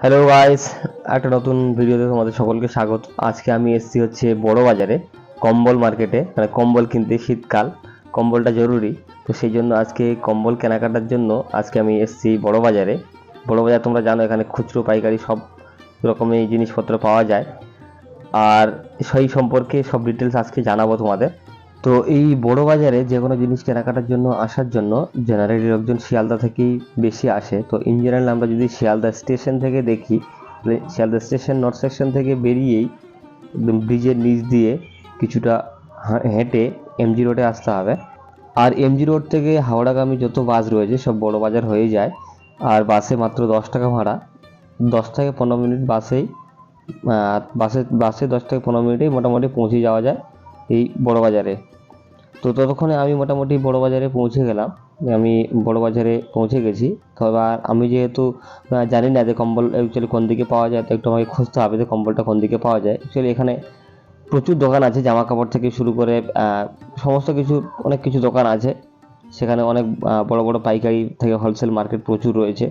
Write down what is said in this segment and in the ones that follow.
Hello guys একটা নতুন ভিডিওতে তোমাদের সকলকে স্বাগত। আজকে আমি এসেছি হচ্ছে বড় বাজারে কম্বল মার্কেটে মানে কম্বল কিনতে শীতকাল, কম্বলটা জরুরি। তো সেই জন্য আজকে কম্বল কেনাকাটার জন্য আজকে আমি এসেছি বড় বাজারে বড় বাজার তোমরা জানো এখানে খুচরো, পাইকারি সব রকমের জিনিসপত্র পাওয়া যায়। আর সেই সম্পর্কে সব ডিটেলস আজকে জানাব তোমাদের। তো এই বড় বাজারে যে কোনো জিনিস কেনাকাটার জন্য আসার জন্য জেনারেলি লোকজন শিয়ালদা থেকেই বেশি আসে। তো ইন জেনারেল আমরা যদি শিয়ালদা স্টেশন থেকে দেখি শিয়ালদা স্টেশন নর্থ সেকশন থেকে বেরিয়েই একদম ব্রিজের নিচ দিয়ে কিছুটা হেঁটে এমজি রোডে আসতে হবে। আর এমজি রোড থেকে হাওড়াগামী যত বাস রয়েছে, সব বড় বাজার হয়ে যায়। আর বাসে মাত্র দশ টাকা ভাড়া। দশ থেকে পনেরো মিনিট বাসেই বাসে বাসে দশ থেকে পনেরো মিনিটেই মোটামুটি পৌঁছে যাওয়া যায় এই বড় বাজারে। তো ততক্ষণে আমি মোটামুটি বড় বাজারে পৌঁছে গেলাম। আমি বড় বাজারে পৌঁছে গেছি। তো এবার আমি যেহেতু জানি না যে কম্বল অ্যাকচুয়ালি কোন দিকে পাওয়া যায়, তো একটু আমাকে খুঁজতে হবে যে কম্বলটা কোন দিকে পাওয়া যায়। অ্যাকচুয়ালি এখানে প্রচুর দোকান আছে জামা কাপড় থেকে শুরু করে সমস্ত কিছু, অনেক কিছু দোকান আছে। সেখানে অনেক বড় বড় পাইকারি থেকে হোলসেল মার্কেট প্রচুর রয়েছে।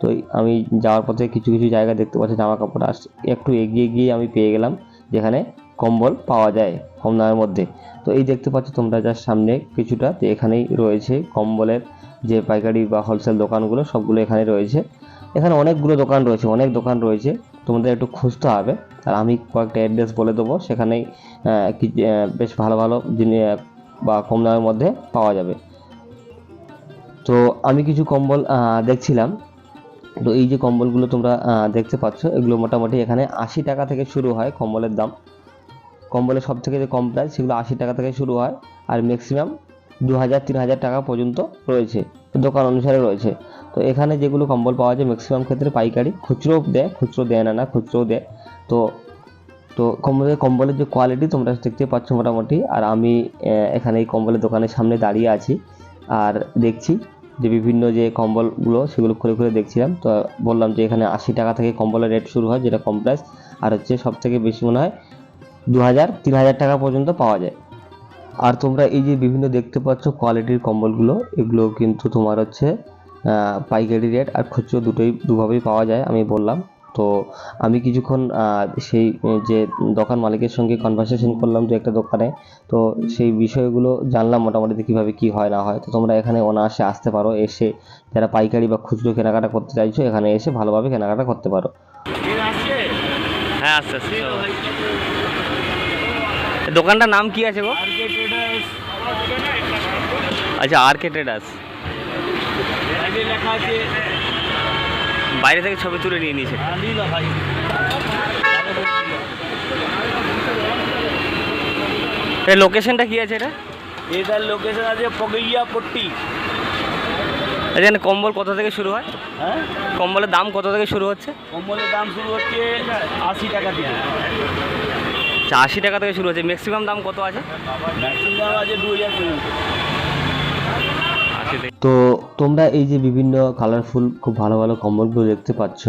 তো আমি যাওয়ার পথে কিছু কিছু জায়গা দেখতে পাচ্ছি জামা কাপড় আর একটু এগিয়ে গিয়ে আমি পেয়ে গেলাম, যেখানে কম্বল পাওয়া যায় কম দামের মধ্যে। তো এই দেখতে পাচ্ছ তোমরা যার সামনে কিছুটা, তো এখানেই রয়েছে কম্বলের যে পাইকারি বা হোলসেল দোকানগুলো, সবগুলো এখানে রয়েছে। এখানে অনেকগুলো দোকান রয়েছে, অনেক দোকান রয়েছে। তোমাদের একটু খুঁজতে হবে। আর আমি কয়েকটা অ্যাড্রেস বলে দেবো সেখানেই বেশ ভালো ভালো জিনিস বা কম দামের মধ্যে পাওয়া যাবে। তো আমি কিছু কম্বল দেখছিলাম। তো এই যে কম্বলগুলো তোমরা দেখতে পাচ্ছ, এগুলো মোটামুটি এখানে আশি টাকা থেকে শুরু হয় কম্বলের দাম। কম্বলের সব থেকে যে কম প্রাইস সেগুলো আশি টাকা থেকে শুরু হয় আর ম্যাক্সিমাম দু হাজার তিন হাজার টাকা পর্যন্ত রয়েছে। দোকান অনুসারে রয়েছে। তো এখানে যেগুলো কম্বল পাওয়া যায় ম্যাক্সিমাম ক্ষেত্রে পাইকারি। খুচরো দেয় খুচরো দেয় না না খুচরো দেয়। তো তো কম্বলের কম্বলের যে কোয়ালিটি তোমরা দেখতে পাচ্ছ মোটামুটি। আর আমি এখানে এই কম্বলের দোকানের সামনে দাঁড়িয়ে আছি। আর দেখছি যে বিভিন্ন যে কম্বলগুলো সেগুলো খুলে খুলে দেখছিলাম। তো বললাম যে এখানে আশি টাকা থেকে কম্বলের রেট শুরু হয়, যেটা কম প্রাইস আর হচ্ছে সব থেকে বেশি মনে হয় দু হাজার তিন হাজার টাকা পর্যন্ত পাওয়া যায়। আর তোমরা এই যে বিভিন্ন দেখতে পাচ্ছ কোয়ালিটির কম্বলগুলো, এগুলো কিন্তু তোমার হচ্ছে পাইকারি রেট আর খুচরো দুটোই, দুভাবেই পাওয়া যায়, আমি বললাম। তো আমি কিছুক্ষণ সেই যে দোকান মালিকের সঙ্গে কনভারসেশন করলাম দু একটা দোকানে। তো সেই বিষয়গুলো জানলাম মোটামুটি যে কীভাবে কী হয় না হয়। তো তোমরা এখানে অনায়াসে আসতে পারো, এসে যারা পাইকারি বা খুচরো কেনাকাটা করতে চাইছো, এখানে এসে ভালোভাবে কেনাকাটা করতে পারো। হ্যাঁ আস্তে আস্তে দোকানটার নাম কি আছে গো? আচ্ছা আর কে ট্রেডার্স বাইরে থেকে ছবি তুলে নিয়ে নিয়েছে। লোকেশনটা কি আছে এটা? এটার লোকেশন আছে পগইয়া পট্টি। এখানে কম্বল কত থেকে শুরু হয়? হ্যাঁ? কম্বলের দাম কত থেকে শুরু হচ্ছে? কম্বলের দাম শুরু হচ্ছে আশি টাকা থেকে আচ্ছা আশি টাকা থেকে শুরু হচ্ছে। ম্যাক্সিমাম দাম কত আছে? ম্যাক্সিমাম আছে দু হাজার পর্যন্ত তো তোমরা এই যে বিভিন্ন কালারফুল খুব ভালো ভালো কম্বলগুলো দেখতে পাচ্ছ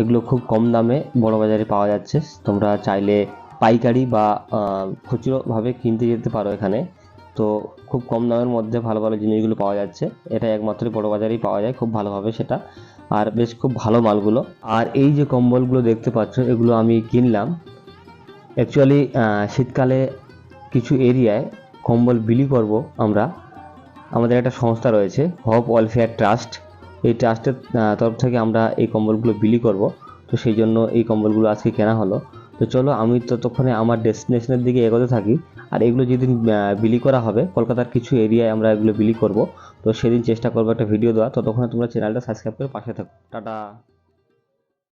এগুলো খুব কম দামে বড় বাজারে পাওয়া যাচ্ছে। তোমরা চাইলে পাইকারি বা খুচরোভাবে কিনতে যেতে পারো এখানে। তো খুব কম দামের মধ্যে ভালো ভালো জিনিসগুলো পাওয়া যাচ্ছে। এটা একমাত্র বড় বাজারেই পাওয়া যায় খুব ভালোভাবে সেটা। আর বেশ খুব ভালো মালগুলো। আর এই যে কম্বলগুলো দেখতে পাচ্ছ, এগুলো আমি কিনলাম। অ্যাকচুয়ালি শীতকালে কিছু এরিয়ায় কম্বল বিলি করব আমরা। আমাদের একটা সংস্থা রয়েছে হপ ওয়েলফেয়ার ট্রাস্ট এই ট্রাস্টের তরফ থেকে আমরা এই কম্বলগুলো বিলি করব। তো সেই জন্য এই কম্বলগুলো আজকে কেনা হলো। তো চলো আমি ততক্ষণে আমার ডেস্টিনেশনের দিকে এগোতে থাকি। আর এগুলো যেদিন বিলি করা হবে, কলকাতার কিছু এরিয়ায় আমরা এগুলো বিলি করব। তো সেদিন চেষ্টা করব একটা ভিডিও দেওয়া ততক্ষণে তোমরা চ্যানেলটা সাবস্ক্রাইব করে পাশে থাকো। টাটা।